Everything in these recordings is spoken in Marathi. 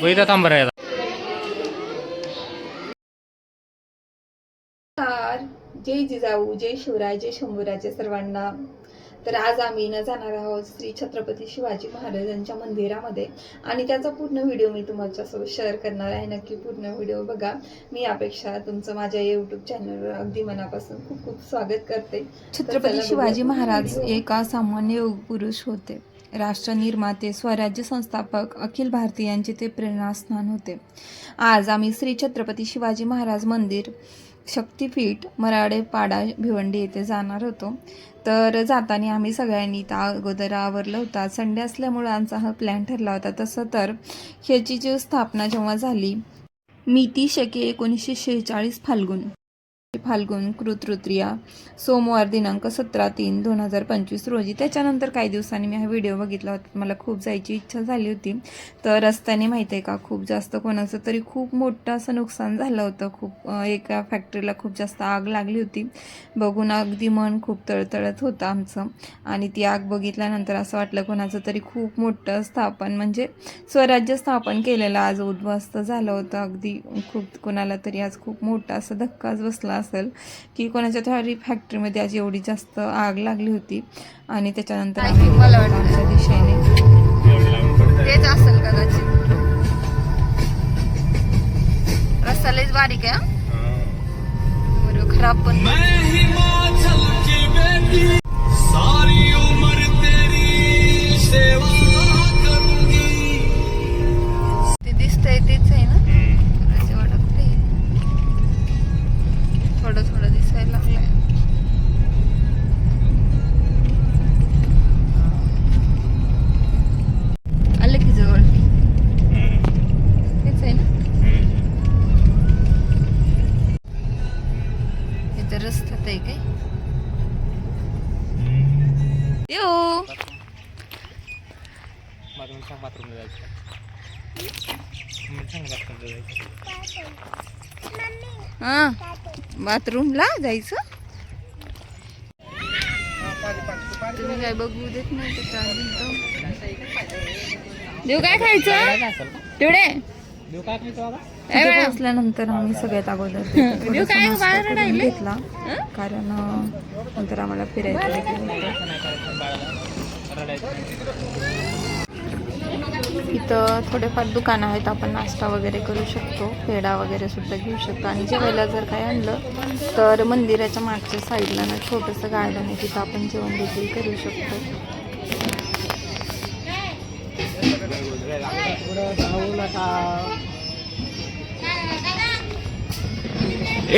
आपण इथं थांब जय जिजाऊ जय शिवराय जय शंभूराजे सर्वांना. तर आज आम्ही न जाणार आहोत श्री छत्रपती शिवाजी महाराजांच्या मंदिरामध्ये. आणि त्याचा पूर्ण व्हिडिओ मी तुमच्यासोबत शेअर करणार आहे. नक्की पूर्ण व्हिडिओ बघा. मी यापेक्षा तुमचं माझ्या युट्यूब चॅनलवर अगदी मनापासून खूप खूप स्वागत करते. छत्रपती शिवाजी महाराज एक असामान्य युग पुरुष होते. राष्ट्रनिर्माते स्वराज्य संस्थापक अखिल भारतीयांचे ते प्रेरणास्थान होते. आज आम्ही श्री छत्रपती शिवाजी महाराज मंदिर शक्तिपीठ मराडे पाडा भिवंडी येथे जाणार होतो. तर जाताना आम्ही सगळ्यांनी त्या अगोदर आवरलं होता. संडे असल्यामुळं आमचा हा प्लॅन ठरला होता. तसं तर ह्याची जी स्थापना जेव्हा झाली मिती शके एकोणीसशे शेहेचाळीस फाल्गुन. फाल्गुन कृतृत्रिया सोमवार दिनांक सतरा तीन दोन हजार पंचवीस रोजी. त्याच्यानंतर काही दिवसांनी मी हा व्हिडिओ बघितला होता. मला खूप जायची इच्छा झाली होती. तर रस्त्याने माहिती आहे का खूप जास्त कोणाचं तरी खूप मोठं असं नुकसान झालं होतं. खूप एका फॅक्टरीला खूप जास्त आग लागली होती. बघून अगदी मन खूप तळतळत होतं आमचं. आणि ती आग बघितल्यानंतर असं वाटलं कोणाचं तरी खूप मोठं स्थापन म्हणजे स्वराज्य स्थापन केलेलं आज उद्ध्वस्त झालं होतं. अगदी खूप कोणाला तरी आज खूप मोठा असा धक्काच बसला असेल की कोणाच्या तरी फॅक्टरीमध्ये आज एवढी जास्त आग लागली होती आणि त्याच्यानंतर मला वाटतं. दिशेने तेच असेल कदाचित रस्ता लयच बारीक आहे हा? बरं खराब पण हा बाथरूमला जायचं तुम्ही काय बघू देत नाही देऊ काय खायचं तेवढे पोहोचल्यानंतर आम्ही सगळ्यात अगोदर घेतला कारण नंतर आम्हाला फिरायचं. इथं थोडेफार दुकानं आहेत आपण नाश्ता वगैरे करू शकतो पेढा वगैरे सुद्धा घेऊ शकतो. आणि जेवायला जर काय आणलं तर मंदिराच्या मागच्या साईडला ना छोटंसं गार्डन आहे तिथं आपण जेवण देखील करू शकतो.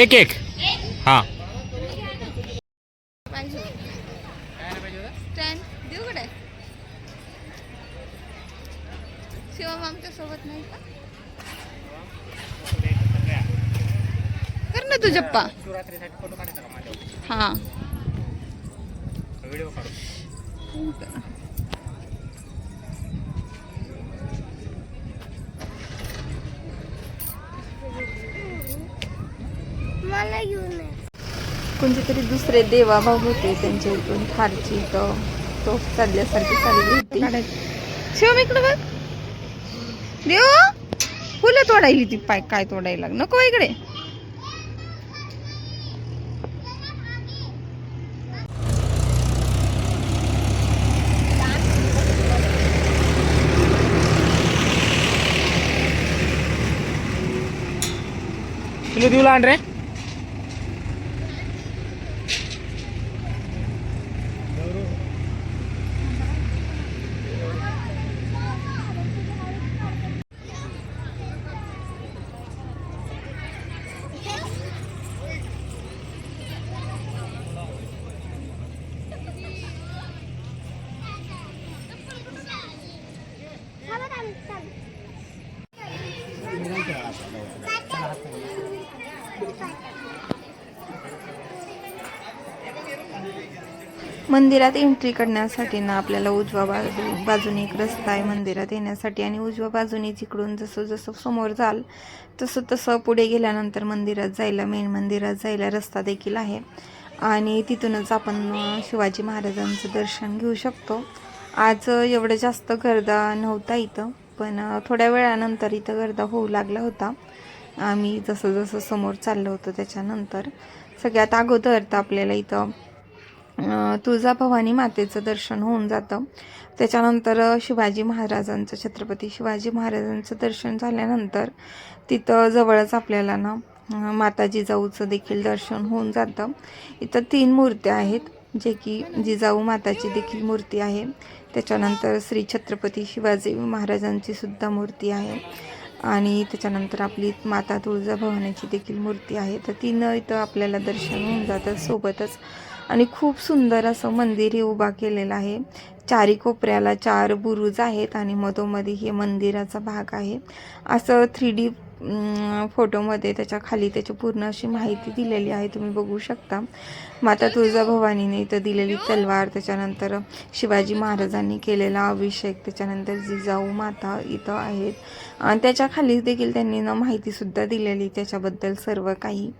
एक एक. हां. शिवम आमच्यासोबत नाही का? कर ना तू जप्पा. शिवरात्रीसाठी फोटो काढायचा का माझ्या हा. व्हिडिओ काढू. कोणते तरी दुसरे देवाभाव होते त्यांच्या इथून फारची तो तो चालल्यासारखी चालली होती. शिवम इकडे बघ. देऊ फुलं तोडायली ती पाय काय तोडायला नको हो इकडे. तुला देऊ लांड रे. मंदिरात एंट्री करण्यासाठी ना आपल्याला उजव्या बाजू बाजूने एक रस्ता आहे मंदिरात येण्यासाठी आणि उजव्या बाजूने जिकडून जसं जसं समोर जाल तसं तसं पुढे गेल्यानंतर मंदिरात जायला मेन मंदिरात जायला रस्ता देखील आहे. आणि तिथूनच आपण शिवाजी महाराजांचं दर्शन घेऊ शकतो. आज एवढं जास्त गर्दा नव्हता इथं पण थोड्या वेळानंतर इथं गर्दा होऊ लागला होता. आम्ही जसं जसं समोर चाललो होतो त्याच्यानंतर सगळ्यात अगोदर तर आपल्याला इथं तुळजाभवानी मातेचं दर्शन होऊन जातं. त्याच्यानंतर शिवाजी महाराजांचं छत्रपती शिवाजी महाराजांचं दर्शन झाल्यानंतर तिथं जवळच आपल्याला ना माता जिजाऊचं देखील दर्शन होऊन जातं. इथं तीन मूर्त्या आहेत जे की जिजाऊ माताची देखील मूर्ती आहे. त्याच्यानंतर श्री छत्रपती शिवाजी महाराजांची सुद्धा मूर्ती आहे. आणि त्याच्यानंतर आपली माता तुळजाभवानीची देखील मूर्ती आहे. तर तिनं इथं आपल्याला दर्शन होऊन जातं सोबतच. आणि खूप सुंदर असं मंदिर हे उभा केलेलं आहे. चारी कोपऱ्याला चार बुरुज आहेत आणि मधोमधी हे मंदिराचा भाग आहे. असं थ्री डी फोटोमध्ये त्याच्याखाली त्याची पूर्ण अशी माहिती दिलेली आहे तुम्ही बघू शकता. माता तुळजाभवानीने इथं दिलेली तलवार त्याच्यानंतर शिवाजी महाराजांनी केलेला अभिषेक त्याच्यानंतर जिजाऊ माता इथं आहेत. आणि त्याच्याखाली देखील त्यांनी ना माहितीसुद्धा दिलेली त्याच्याबद्दल सर्व काही.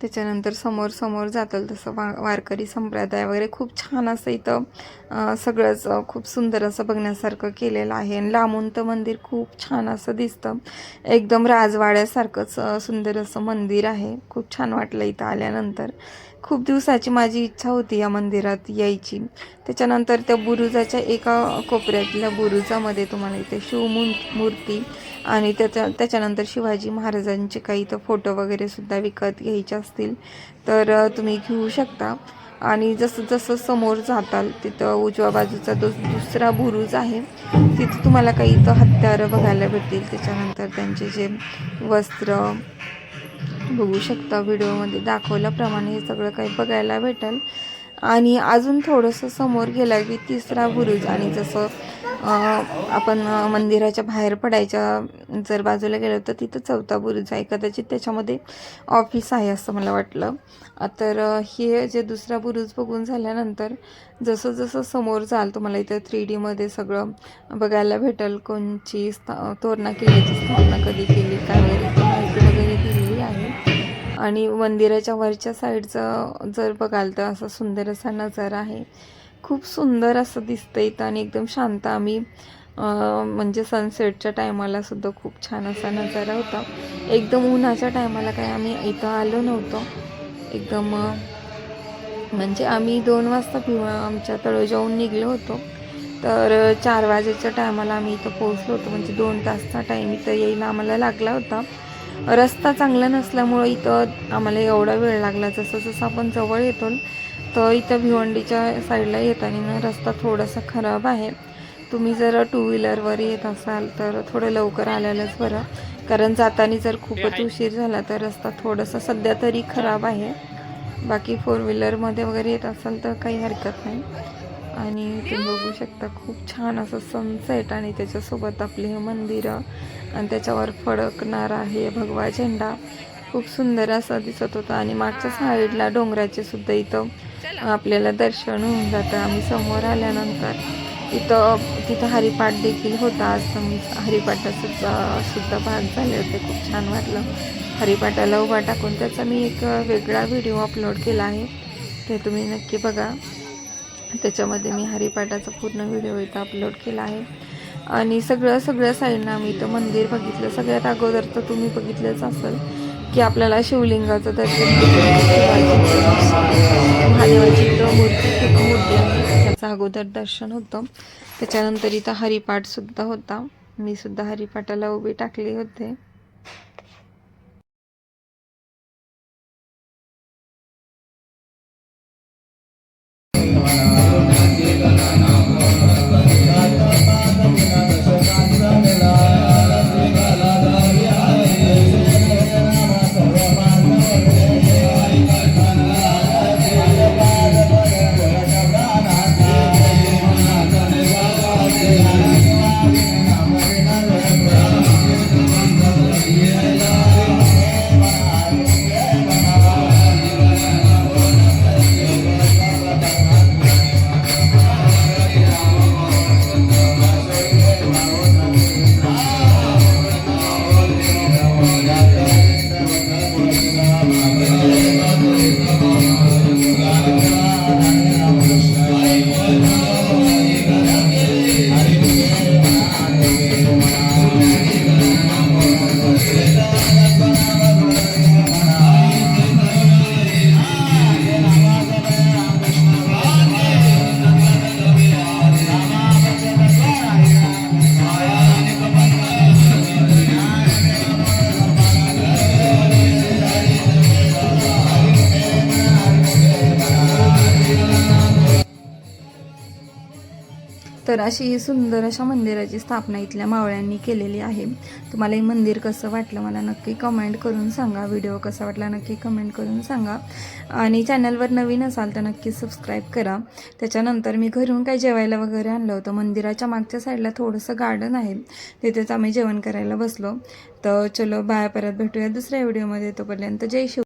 त्याच्यानंतर समोर समोर जाताल तसं वा वारकरी संप्रदाय वगैरे खूप छान असं इथं सगळंच खूप सुंदर असं बघण्यासारखं केलेलं आहे. आणि लांबून तर मंदिर खूप छान असं दिसतं. एकदम राजवाड्यासारखंच सुंदर असं मंदिर आहे. खूप छान वाटलं इथं आल्यानंतर. खूप दिवसाची माझी इच्छा होती या मंदिरात यायची. त्याच्यानंतर त्या बुरुजाच्या एका कोपऱ्यातल्या बुरुजामध्ये तुम्हाला इथे शिवमून मूर्ती आणि त्याच्या त्याच्यानंतर शिवाजी महाराजांचे काही इथं फोटो वगैरे सुद्धा विकत घ्यायचे असतील तर तुम्ही घेऊ शकता. आणि जसं जसं समोर जाताल तिथं उजव्या बाजूचा जो दुसरा बुरुज आहे. तिथं तुम्हाला काही इथं हत्यारं बघायला भेटतील. त्याच्यानंतर त्यांचे जे वस्त्र बघू शकता व्हिडिओमध्ये दाखवल्याप्रमाणे हे सगळं काही बघायला भेटेल. आणि अजून थोडंसं समोर गेला की तिसरा बुरुज आणि जसं आपण मंदिराच्या बाहेर पडायच्या जर बाजूला गेलो तर तिथं चौथा बुरुज आहे. कदाचित त्याच्यामध्ये ऑफिस आहे असं मला वाटलं. तर हे जे दुसरा बुरुज बघून झाल्यानंतर जसं जसं समोर जाल तुम्हाला इथं थ्री डीमध्ये सगळं बघायला भेटेल. कोणची स्था तोरणा केल्याची स्थापना कधी केली काय आणि मंदिराच्या वरच्या साईडचं जर बघाल तर असा सुंदर असा नजारा आहे. खूप सुंदर असं दिसतं इथं आणि एकदम शांत. आम्ही म्हणजे सनसेटच्या टायमाला सुद्धा खूप छान असा नजारा होता. एकदम उन्हाच्या टायमाला काय आम्ही इथं आलो नव्हतो. एकदम म्हणजे आम्ही दोन वाजता पिव आमच्या तळोजाहून निघलो होतो. तर चार वाजेच्या टायमाला आम्ही इथं पोहोचलो होतो. म्हणजे दोन तासचा टाईम इथं यायला आम्हाला लागला होता. रस्ता चांगला नसल्यामुळं इथं आम्हाला एवढा वेळ लागला. जसं जसं आपण जवळ येतो तर इथं भिवंडीच्या साईडला येताना ना रस्ता थोडासा खराब आहे. तुम्ही जर टू व्हीलरवर येत असाल तर थोडं लवकर आलेलंच बरं. कारण जाताना जर खूपच उशीर झाला तर रस्ता थोडासा सध्या तरी खराब आहे. बाकी फोर व्हीलरमध्ये वगैरे येत असाल तर काही हरकत नाही. आणि तुम्ही बघू शकता खूप छान असं सनसेट आणि त्याच्यासोबत आपले हे मंदिरं. आणि त्याच्यावर फडकणारा आहे भगवा झेंडा. खूप सुंदर असा दिसत होता. आणि मागच्या साईडला डोंगराचे सुद्धा इथं आपल्याला दर्शन होऊन जातं. आम्ही समोर आल्यानंतर इथं तिथं हरिपाठ देखील होता. आज मी हरिपाठाचा सुद्धा भाग झाले होते. खूप छान वाटलं. हरिपाठाला उभा टाकून त्याचा मी एक वेगळा व्हिडिओ अपलोड केला आहे. ते तुम्ही नक्की बघा. त्याच्यामध्ये मी हरिपाठाचा पूर्ण व्हिडिओ इथं अपलोड केला आहे. आणि सगळं सगळ्या साईडनं आम्ही इथं मंदिर बघितलं. सगळ्यात अगोदर तर तुम्ही बघितलंच असेल की आपल्याला शिवलिंगाचं दर्शन महादेवाची मूर्ती मूर्ती त्याचं अगोदर दर्शन होतं. त्याच्यानंतर इथं हरिपाठसुद्धा होता. मी सुद्धा हरिपाठाला उभी टाकले होते. अशी ही सुंदर अशा मंदिराची स्थापना इथल्या मावळ्यांनी केलेली आहे. तुम्हाला हे मंदिर कसं वाटलं मला नक्की कमेंट करून सांगा. व्हिडिओ कसा वाटला नक्की कमेंट करून सांगा. आणि चॅनलवर नवीन असाल तर नक्की सबस्क्राईब करा. त्याच्यानंतर मी घरून काही जेवायला वगैरे आणलं होतं. मंदिराच्या मागच्या साईडला थोडंसं गार्डन आहे. तिथेच आम्ही जेवण करायला बसलो. तर चलो बाय परत भेटूया दुसऱ्या व्हिडिओमध्ये तोपर्यंत जय शिव.